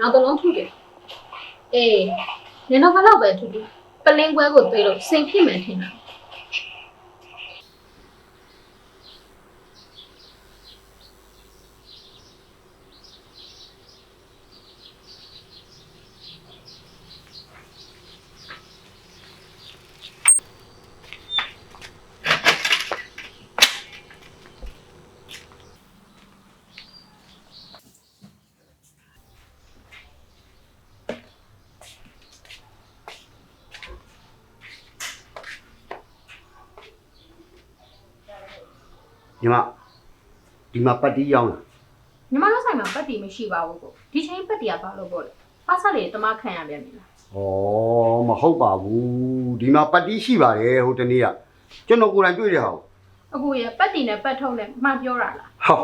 နောက်တစ်လုံးထုတယ်အေးနင်တော့ဘယ်တော့ပဲထုထုပလင်းပွဲကိုသွေးလို့စိန်ဖြစ်မယ်ထင်တာ ညီမဒီမှာပတ်တီးရောက်လာညီမတို့ဆိုင်မှာပတ်တီမရှိပါဘူးကိုဒီချိန်ပတ်တီကဘာလို့ပေါ့လဲဖားဆက်လေတမခံရပြန်ပြီလားဩမဟုတ်ပါဘူးဒီမှာပတ်တီးရှိပါတယ်ဟိုတနေ့ကကျွန်တော်ကိုယ်တိုင်တွေ့ရဟာအခုရပတ်တီနဲ့ပတ်ထုံးနဲ့မှပြောတာလားဟော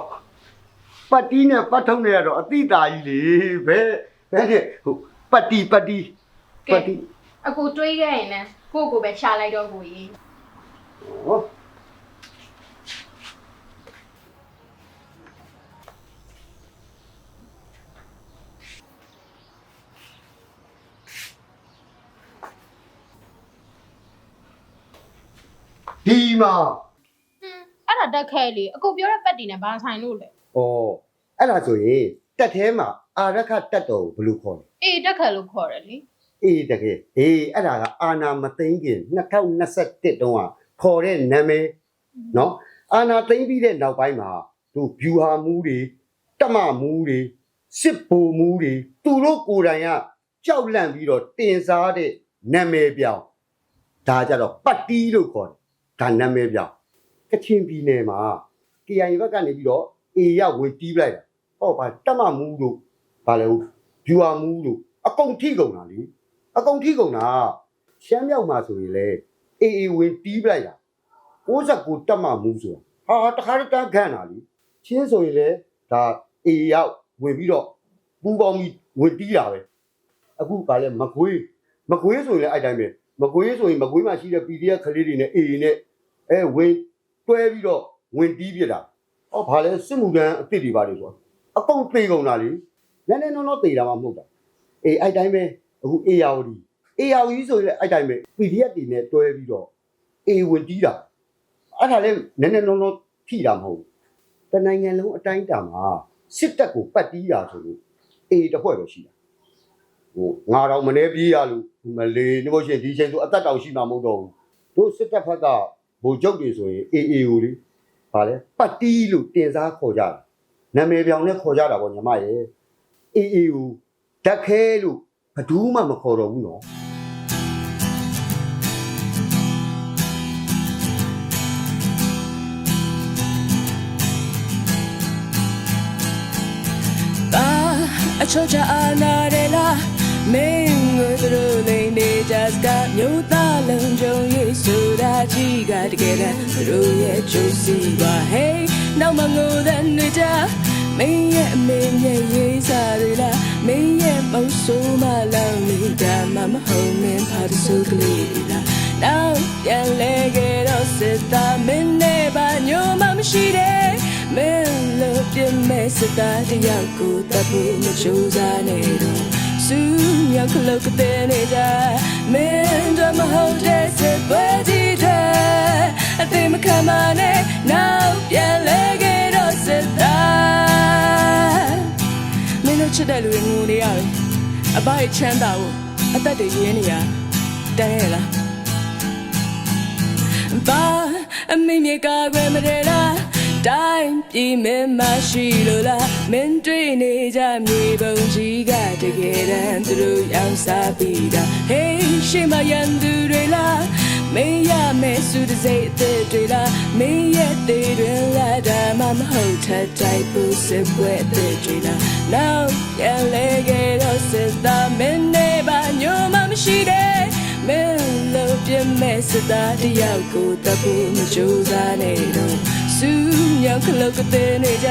ပတ်တီးနဲ့ပတ်ထုံးနဲ့ကတော့အတိတာကြီးလေဘယ်ဘယ်နဲ့ဟိုပတ်တီးပတ်တီးပတ်တီးအခုတွေးခဲ့ရင်လည်းကိုယ့်ကိုယ်ပဲရှာလိုက်တော့ကိုကြီးဟော ဒီမှာအဲ့ဒါတက်ခဲလေအခုပြောတဲ့ပတ်တီနဲ့ဘာဆိုင်လို့လဲဩအဲ့ဒါဆိုရင်တက်ထဲမှာအာရခတက်တော်ကိုဘယ်လိုခေါ်လဲအေးတက်ခဲလို့ခေါ်တယ်လေအေးတကယ်အေးအဲ့ဒါကအာနာမသိန်းခင်2021တုန်းကခေါ်တဲ့နာမည်နော်အာနာသိန်းပြီးတဲ့နောက်ပိုင်းမှာသူဗျူဟာမူးတွေတမမူးတွေစစ်ဘိုမူးတွေသူတို့ကိုယ်တိုင်ကကြောက်လန့်ပြီးတော့တင်စားတဲ့နာမည်ပြောင်းဒါကြတော့ပတ်တီးလို့ခေါ်တယ် ဒါနာမည်ပြောင်းကချင်ပြည်နယ်မှာ KIA ဘက်ကနေပြီးတော့အေရဝင်တီးပလိုက်တာဟောပါတမမူးတို့ဘာလဲဗျူဟာမူးတို့အကုန်ထိကုန်တာလေအကုန်ထိကုန်တာရှမ်းမြောက်မှာဆိုရင်လေအေအေဝင်တီးပလိုက်တာ69တက်မှမူးဆိုတာဟာတခါတန်းခန့်တာလीချင်းဆိုရင်လေဒါအေရောက်ဝင်ပြီးတော့ပူပေါင်းပြီးဝင်တီးတာပဲအခုကလည်းမကွေးမကွေးဆိုရင်လည်းအဲ့တိုင်းပဲ မကွေးဆိုရင်မကွေးမှာရှိတဲ့ PDF ကလေးတွေနဲ့အေအေနဲ့အဲဝင်တွဲပြီးတော့ဝင်တီးပြတာဟောဘာလဲစစ်မှုတန်းအစ်စ်တွေပါလေဆိုအကုန်သိကုန်တာလीနည်းနည်းနော်နော်သိတာမှမဟုတ်တာအေးအဲ့တိုင်းပဲအခု ARD ARD ဆိုရင်လည်းအဲ့တိုင်းပဲ PDF တွေနဲ့တွဲပြီးတော့ A ဝင်တီးတာအဲ့ဒါလည်းနည်းနည်းလုံးလုံးထိတာမဟုတ်ဘူးတနိုင်ငံလုံးအတိုင်းအတာမှာစစ်တပ်ကိုပတ်တီးတာဆိုလို့ A တစ်ဖွဲ့ပဲရှိတာ ဟိုငါတော့မနေပြေးရလို့မလေးနေလို့ရှိရင်ဒီချိန်ဆိုအသက်တောင်ရှိမှာမဟုတ်တော့ဘူးတို့စစ်တပ်ဘက်ကဗိုလ်ချုပ်တွေဆိုရင် AA ကိုလေဗာလဲပတ်တီးလို့တင်စားခေါ်ကြတာနာမည်ပြောင်နဲ့ခေါ်ကြတာပေါ့ညီမရဲ့ AA ကိုဓာတ်ခဲလို့ဘယ်သူမှမခေါ်တော့ဘူးနော်တာအချောချာအာနာရလာမ င်းငွေတို့နေနေကြစကမြို့သားလုံးကြုံရေးဆိုတာကြီးကတကယ်တမ်းတို့ရဲ့ကျိုးစီပါ Hey နောက်မှငိုတဲ့နေကြမင်းရဲ့အမေရဲ့ရေးစားတွေလားမင်းရဲ့မုံဆိုးမလောင်နေတာမှမဟုတ်မင်းဖားစုကလေးတွေလားနောက်ပြန်လဲခဲ့တော့စစ်သားမင်းနဲ့ပါညိုမှမရှိတဲ့မင်းလို့ပြမဲ့စစ်သားတယောက်ကိုတပ်ဖို့မကြိုးစားနေတော့ စူးမြောက်ကလုတ်ကတဲ့နေကြမင်းတို့မဟုတ်တဲ့စစ်ပွဲကြီးတဲ့အသိမခံပါနဲ့နောက်ပြန်လဲခဲ့တော့စစ်သားမင်းတို့ချစ်တဲ့လူတွေငိုနေရတယ်အပိုက်ချမ်းသာဖို့အသက်တွေရင်းနေရတန်းရလားဘာအမိမြေကကွယ်မရလား တိုင်းပြည်မင်းမရှိလို့လားမင်းတွေ့နေကြမြေပုံကြီးကတကယ်တမ်းသူတို့ရောင်းစားပြီးတာ Hey ရှေ့မှာရန်သူတွေလားမင်းရမယ်စုတစိတ်အသက်တွေလားမင်းရဲ့သေးတွေလားဒါမှမဟုတ်ထပ်တိုက်ဖို့စစ်ပွဲအသက်တွေလားနောက်ပြန်လဲခဲ့တော့စစ်သားမင်းနဲ့ပါညိုမှမရှိတဲ့မင်းလို့ပြမဲ့စစ်သားတယောက်ကိုတပ်ဖို့မကြိုးစားနေတော့ သူမြောက်ကလောက်ကတဲ့နေကြ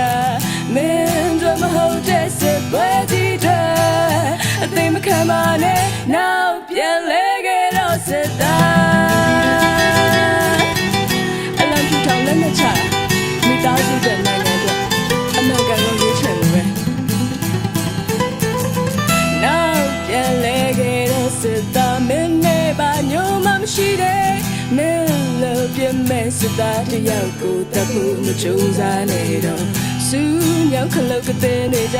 မင်းတို့မဟုတ်တဲ့စပွဲဒီတဲ့အသိမခံပါနဲ့နောက်ပြန်လဲကြတော့စတာအလံထူထောင်လက်နဲ့ချမိသားစုတဲ့နိုင်ငံတွေအမေရိကန်ကိုရွေးချယ်လို့ပဲနောက်ပြန်လဲကြတော့စတာမင်းနဲ့ပါညုံမရှိတဲ့ လို့ပြမဲ့စတာတယောက်ကိုတတ်ဖို့မကြိုးစားနေတော့စူးမြောက်ခလုတ်ကတဲ့နေကြ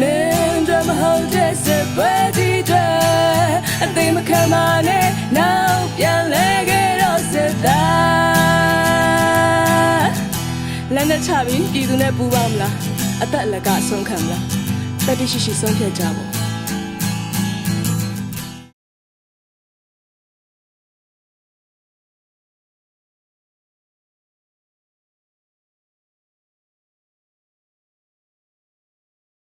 မင်းတို့မဟုတ်တဲ့စပွဲဒီတဲ့အသိမခံမနဲ့နောက်ပြန်လဲခဲ့တော့စတာလက်နဲ့ချပြီးပြည်သူနဲ့ပူးပေါင်းမလားအသက်အလက်ကဆုံးခံမလားတတိရှိရှိဆုံးဖြတ်ကြပါ